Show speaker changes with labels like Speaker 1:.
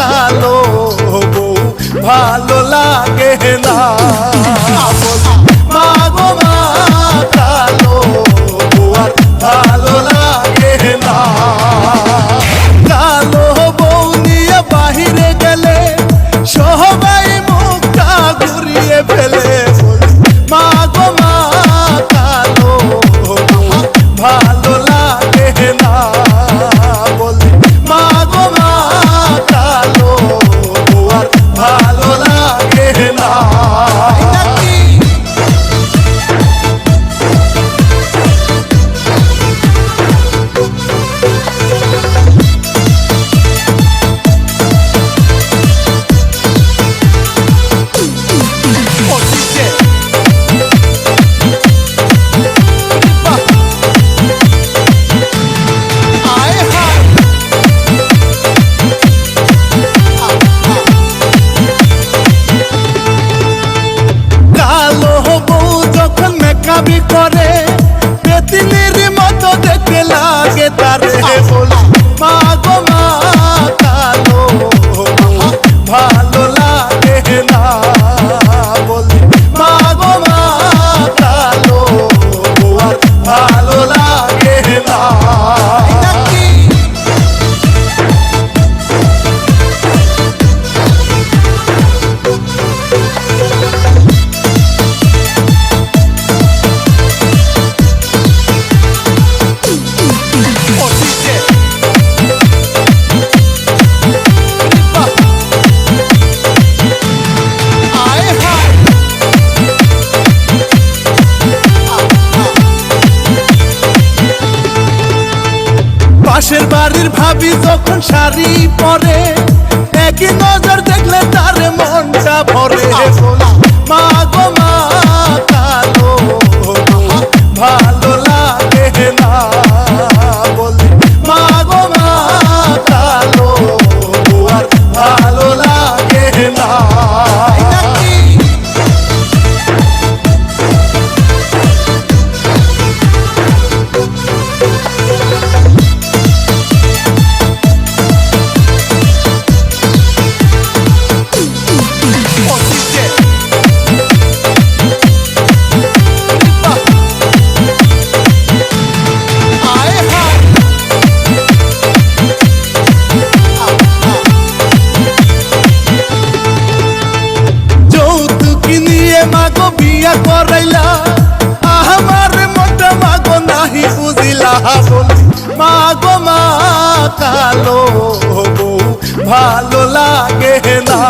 Speaker 1: কালো ভালো লাগে না। দাবি করে পেতিনি পাশের বাড়ির ভাবি যখন শাড়ি পরে একই নজর দেখলে তার মনটা ভরে। মা গো মা হরাইলা আমার মোটা মাগো নাহি বুঝিলা বলি। মাগো মা কালো ভালো লাগে না।